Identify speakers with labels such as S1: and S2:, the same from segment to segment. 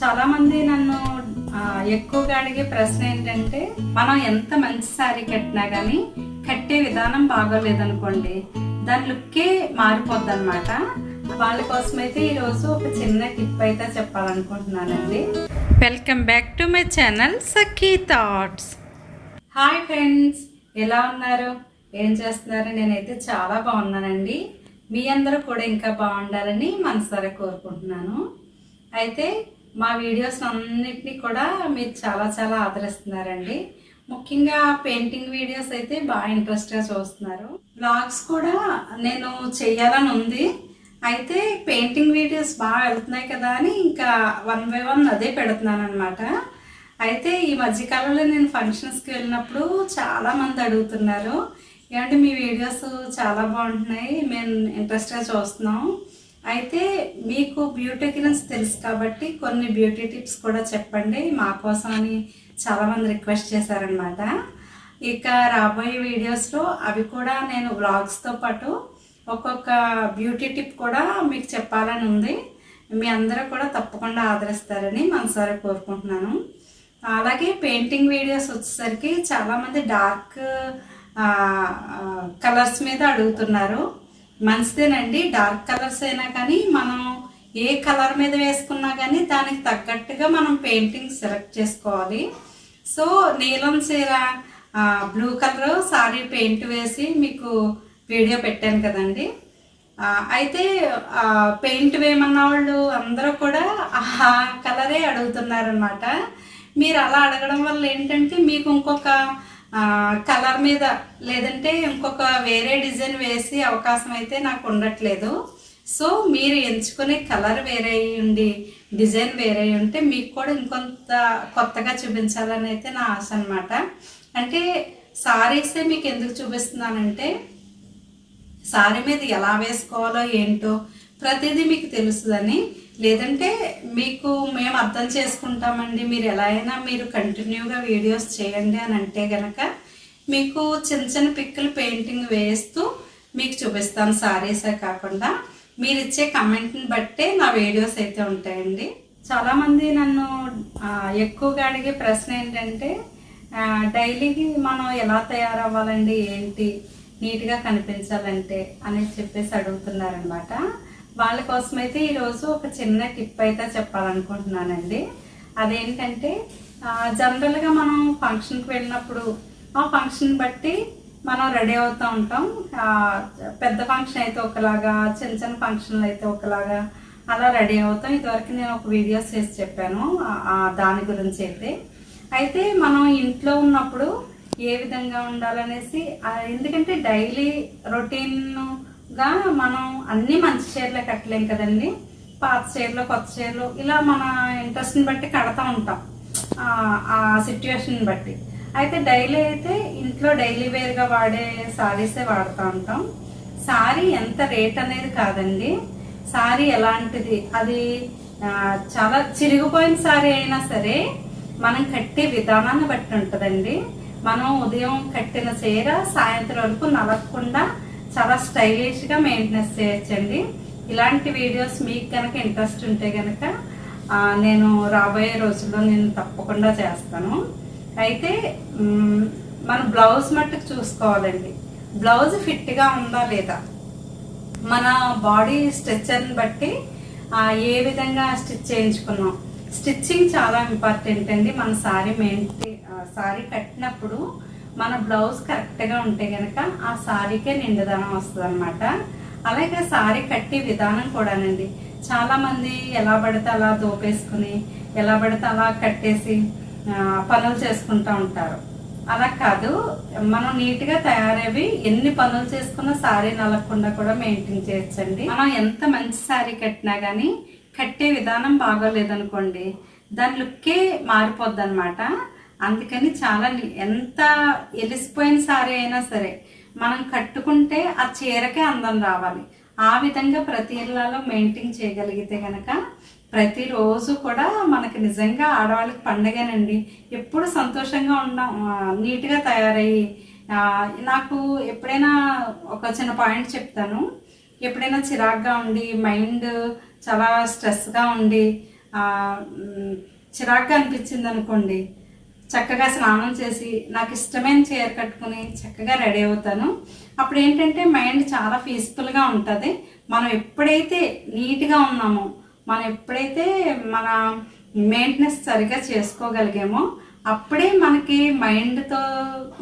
S1: చాలామంది నన్ను ఎక్కువగా అడిగే ప్రశ్న ఏంటంటే మనం ఎంత మంచి శారీ కట్టినా కానీ కట్టే విధానం బాగోలేదనుకోండి దాని లుక్కే మారిపోద్ది అనమాట వాళ్ళ కోసం అయితే ఈరోజు ఒక చిన్న టిప్ అయితే చెప్పాలనుకుంటున్నానండి. Welcome back to my channel Sakhi thoughts hi friends ఎలా ఉన్నారు? ఏం చేస్తున్నారు? నేనైతే చాలా బాగున్నానండి. మీ అందరూ కూడా ఇంకా బాగుండాలని మనసారా కోరుకుంటున్నాను. అయితే మా వీడియోస్ అన్నిటినీ కూడా మీరు చాలా చాలా ఆదరిస్తున్నారండి. ముఖ్యంగా పెయింటింగ్ వీడియోస్ అయితే బాగా ఇంట్రెస్ట్గా చూస్తున్నారు. బ్లాగ్స్ కూడా నేను చెయ్యాలని ఉంది. అయితే పెయింటింగ్ వీడియోస్ బాగా వెళ్తున్నాయి కదా అని ఇంకా వన్ బై వన్ అదే పెడుతున్నాను అనమాట అయితే ఈ మధ్యకాలంలో నేను ఫంక్షన్స్కి వెళ్ళినప్పుడు చాలా మంది అడుగుతున్నారు. ఏమంటే మీ వీడియోస్ చాలా బాగుంటున్నాయి. మేము ఇంట్రెస్ట్గా చూస్తున్నాం. అయితే మీకు బ్యూటీ కిరణ్స్ తెలుసు కాబట్టి కొన్ని బ్యూటీ టిప్స్ కూడా చెప్పండి. మా కోసం అని చాలామంది రిక్వెస్ట్ చేశారనమాట ఇక రాబోయే వీడియోస్లో అవి కూడా నేను వ్లాగ్స్తో పాటు ఒక్కొక్క బ్యూటీ టిప్ కూడా మీకు చెప్పాలని ఉంది. మీ అందరూ కూడా తప్పకుండా ఆదరిస్తారని మనసారా కోరుకుంటున్నాను. అలాగే పెయింటింగ్ వీడియోస్ వచ్చేసరికి చాలామంది డార్క్ కలర్స్ మీద అడుగుతున్నారు. మంచిదేనండి. డార్క్ కలర్స్ అయినా కానీ మనం ఏ కలర్ మీద వేసుకున్నా కానీ దానికి తగ్గట్టుగా మనం పెయింటింగ్ సెలెక్ట్ చేసుకోవాలి. సో నీలం చీర బ్లూ కలర్ సారీ పెయింట్ వేసి మీకు వీడియో పెట్టాను కదండి. అయితే పెయింట్ వేయమన్న వాళ్ళు అందరూ కూడా ఆ కలరే అడుగుతున్నారనమాట మీరు అలా అడగడం వల్ల ఏంటంటే మీకు ఇంకొక కలర్ మీద లేదంటే ఇంకొక వేరే డిజైన్ వేసి అవకాశం అయితే నాకు ఉండట్లేదు. సో మీరు ఎంచుకునే కలర్ వేరే ఉండి డిజైన్ వేరే ఉంటే మీకు కూడా ఇంకొంత కొత్తగా చూపించాలని అయితే నా ఆశ అనమాట అంటే సారీసే మీకు ఎందుకు చూపిస్తున్నానంటే సారీ మీద ఎలా వేసుకోవాలో ఏంటో ప్రతిదీ మీకు తెలుస్తుందని లేదంటే మీకు మేము అర్థం చేసుకుంటామండి. మీరు ఎలా అయినా మీరు కంటిన్యూగా వీడియోస్ చేయండి అని అంటే గనక మీకు చిన్న చిన్న పిక్కులు పెయింటింగ్ వేస్తూ మీకు చూపిస్తాను. సారీసే కాకుండా మీరు ఇచ్చే కమెంట్ని బట్టే నా వీడియోస్ అయితే ఉంటాయండి. చాలామంది నన్ను ఎక్కువగా అడిగే ప్రశ్న ఏంటంటే డైలీకి మనం ఎలా తయారవ్వాలండి? ఏంటి? నీట్గా కనిపించాలంటే? అని చెప్పేసి అడుగుతున్నారనమాట. వాళ్ళ కోసం అయితే ఈరోజు ఒక చిన్న టిప్ అయితే చెప్పాలనుకుంటున్నానండి. అదేంటంటే జనరల్గా మనం ఫంక్షన్కి వెళ్ళినప్పుడు ఆ ఫంక్షన్ బట్టి మనం రెడీ అవుతూ ఉంటాం. పెద్ద ఫంక్షన్ అయితే ఒకలాగా చిన్న చిన్న ఫంక్షన్లు అయితే ఒకలాగా అలా రెడీ అవుతాం. ఇదివరకు నేను ఒక వీడియోస్ చేసి చెప్పాను దాని గురించి అయితే. అయితే మనం ఇంట్లో ఉన్నప్పుడు ఏ విధంగా ఉండాలనేసి ఎందుకంటే డైలీ రొటీన్గా మనం అన్ని మంచి చీరలే కట్టలేం కదండి. పాత చీరలు కొత్త చీరలు ఇలా మన ఇంట్రెస్ట్ని బట్టి కడతా ఉంటాం. ఆ, ఆ సిచ్యువేషన్ బట్టి. అయితే డైలీ అయితే ఇంట్లో డైలీ వేర్గా వాడే శారీసే వాడుతూ ఉంటాం. శారీ ఎంత రేట్ అనేది కాదండి. శారీ ఎలాంటిది? అది చాలా చిరిగిపోయిన శారీ అయినా సరే మనం కట్టే విధానాన్ని బట్టి ఉంటుందండి. మనం ఉదయం కట్టిన చీర సాయంత్రం వరకు నలగకుండా చాలా స్టైలిష్గా మెయింటెనెన్స్ చేయొచ్చండి. ఇలాంటి వీడియోస్ మీకు కనుక ఇంట్రెస్ట్ ఉంటే కనుక నేను రాబోయే రోజుల్లో నేను తప్పకుండా చేస్తాను. అయితే మన బ్లౌజ్ మట్టుకు చూసుకోవాలండి. బ్లౌజ్ ఫిట్గా ఉందా లేదా? మన బాడీ స్ట్రెచ్చర్ని బట్టి ఏ విధంగా స్టిచ్ చేయించుకున్నాం? స్టిచ్చింగ్ చాలా ఇంపార్టెంట్ అండి. మన సారీ మెయింటి సారీ కట్టినప్పుడు మన బ్లౌజ్ కరెక్ట్గా ఉంటే కనుక ఆ సారీకే నిండుదనం వస్తుంది అనమాట అలాగే సారీ కట్టే విధానం కూడానండి. చాలామంది ఎలా పడితే అలా దోపేసుకుని ఎలా పడితే అలా కట్టేసి పనులు చేసుకుంటూ ఉంటారు. అలా కాదు మనం నీట్గా తయారవి ఎన్ని పనులు చేసుకున్నా సారీ నలగకుండా కూడా మెయింటైన్ చేయొచ్చండి. మనం ఎంత మంచి సారీ కట్టినా కానీ కట్టే విధానం బాగోలేదనుకోండి దాని లుక్కే మారిపోద్ది అనమాట అందుకని చాలా ఎంత ఎలిసిపోయిన సారీ అయినా సరే మనం కట్టుకుంటే ఆ చీరకే అందం రావాలి. ఆ విధంగా ప్రతి ఇళ్ళలో మెయింటైన్ చేయగలిగితే కనుక ప్రతిరోజు కూడా మనకి నిజంగా ఆడవాళ్ళకి పండగేనండి. ఎప్పుడు సంతోషంగా ఉన్నాం నీట్గా తయారయ్యి నాకు ఎప్పుడైనా ఒక చిన్న పాయింట్ చెప్తాను. ఎప్పుడైనా చిరాగ్గా ఉండి మైండ్ చాలా స్ట్రెస్గా ఉండి చిరాగ్గా అనిపించింది అనుకోండి చక్కగా స్నానం చేసి నాకు ఇష్టమైన చీర కట్టుకుని చక్కగా రెడీ అవుతాను. అప్పుడు ఏంటంటే మైండ్ చాలా పీస్ఫుల్గా ఉంటుంది. మనం ఎప్పుడైతే నీట్గా ఉన్నామో మనం ఎప్పుడైతే మన మెయింటెనెన్స్ సరిగా చేసుకోగలిగామో అప్పుడే మనకి మైండ్తో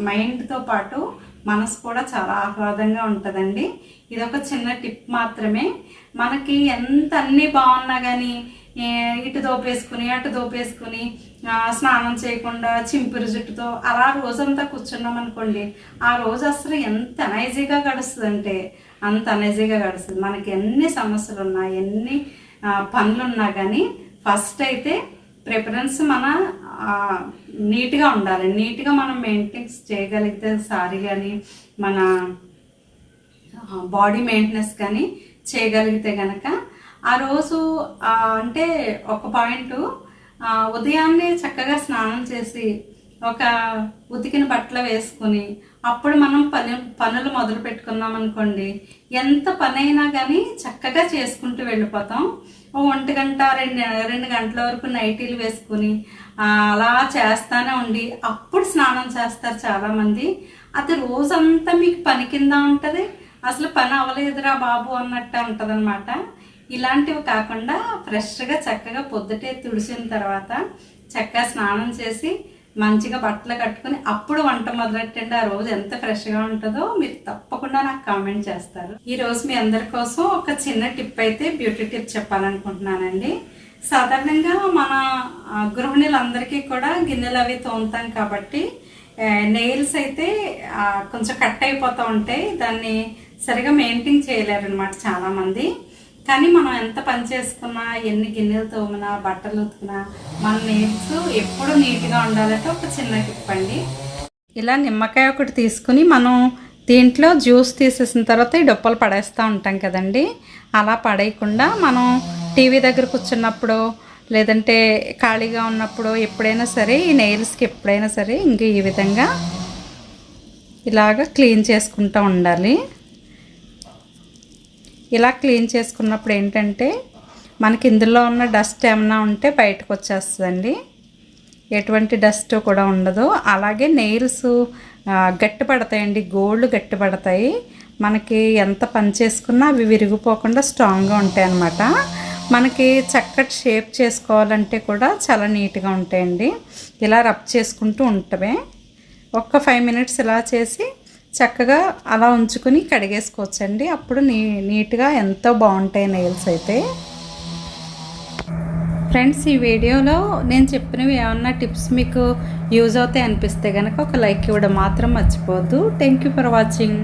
S1: మైండ్తో పాటు మనసు కూడా చాలా ఆహ్లాదంగా ఉంటుందండి. ఇది ఒక చిన్న టిప్ మాత్రమే. మనకి ఎంత అన్నీ బాగున్నా కానీ ఇటు దోపేసుకుని అటు దోపేసుకుని స్నానం చేయకుండా చింపిరి జుట్టుతో అలా రోజంతా కూర్చున్నాం అనుకోండి ఆ రోజు అసలు ఎంత అనైజీగా గడుస్తుందంటే అంత అనైజీగా గడుస్తుంది. మనకి ఎన్ని సమస్యలు ఉన్నా ఎన్ని పనులున్నా పనులు ఉన్నా కానీ ఫస్ట్ అయితే ప్రిఫరెన్స్ మన నీట్గా ఉండాలి. నీట్గా మనం మెయింటెన్స్ చేయగలిగితే సారీ కానీ మన బాడీ మెయింటెనెన్స్ కానీ చేయగలిగితే కనుక ఆ రోజు అంటే ఒక పాయింట్ ఉదయాన్నే చక్కగా స్నానం చేసి ఒక ఉతికిన బట్టలు వేసుకుని అప్పుడు మనం పని పనులు మొదలు పెట్టుకున్నాం అనుకోండి. ఎంత పని అయినా కానీ చక్కగా చేసుకుంటూ వెళ్ళిపోతాం. ఓ ఒంటి గంట రెండు రెండు గంటల వరకు నైటీలు వేసుకుని అలా చేస్తానే ఉండి అప్పుడు స్నానం చేస్తారు చాలామంది. అది రోజంతా మీకు పని కింద ఉంటుంది. అసలు పని అవ్వలేదురా బాబు అన్నట్టు ఉంటుంది ఇలాంటివి కాకుండా ఫ్రెష్గా చక్కగా పొద్దుటే తుడిసిన తర్వాత చక్కగా స్నానం చేసి మంచిగా బట్టలు కట్టుకుని అప్పుడు వంట మొదలెట్టండి. ఆ రోజు ఎంత ఫ్రెష్గా ఉంటుందో మీరు తప్పకుండా నాకు కామెంట్ చేస్తారు. ఈరోజు మీ అందరి కోసం ఒక చిన్న టిప్ అయితే బ్యూటీ టిప్ చెప్పాలనుకుంటున్నానండి. సాధారణంగా మన గృహిణులందరికీ కూడా గిన్నెలు అవి తోముతాం కాబట్టి నెయిల్స్ అయితే కొంచెం కట్ అయిపోతూ ఉంటాయి. దాన్ని సరిగా మెయింటైన్ చేయలేరు అనమాట చాలామంది. కానీ మనం ఎంత పని చేసుకున్నా ఎన్ని గిన్నెలు తోమినా బట్టలు ఉతుకున్నా మన నెయిల్స్ ఎప్పుడు నీట్గా ఉండాలంటే ఒక చిన్న టిప్ అండి. ఇలా నిమ్మకాయ ఒకటి తీసుకుని మనం దీంట్లో జ్యూస్ తీసేసిన తర్వాత ఈ డొప్పలు పడేస్తూ ఉంటాం కదండి. అలా పడేయకుండా మనం టీవీ దగ్గర కూర్చున్నప్పుడు లేదంటే ఖాళీగా ఉన్నప్పుడు ఎప్పుడైనా సరే ఈ నెయిల్స్కి ఎప్పుడైనా సరే ఇంక ఈ విధంగా ఇలాగ క్లీన్ చేసుకుంటూ ఉండాలి. ఇలా క్లీన్ చేసుకున్నప్పుడు ఏంటంటే మనకి ఇందులో ఉన్న డస్ట్ ఏమైనా ఉంటే బయటకు వచ్చేస్తుందండి. ఎటువంటి డస్ట్ కూడా ఉండదు. అలాగే నెయిల్స్ గట్టి పడతాయండి. గోల్డ్ గట్టి పడతాయి. మనకి ఎంత పని చేసుకున్నా అవి విరిగిపోకుండా స్ట్రాంగ్గా ఉంటాయి అన్నమాట మనకి చక్కటి షేప్ చేసుకోవాలంటే కూడా చాలా నీట్గా ఉంటాయండి. ఇలా రబ్ చేసుకుంటూ ఉంటమే. ఒక్క ఫైవ్ మినిట్స్ ఇలా చేసి చక్కగా అలా ఉంచుకుని కడిగేసుకోవచ్చండి. అప్పుడు నీ నీట్గా ఎంతో బాగుంటాయి నెయిల్స్ అయితే. ఫ్రెండ్స్ ఈ వీడియోలో నేను చెప్పినవి ఏమన్నా టిప్స్ మీకు యూజ్ అవుతాయి అనిపిస్తే కనుక ఒక లైక్ ఇవ్వడం మాత్రం మర్చిపోవద్దు. Thank you for watching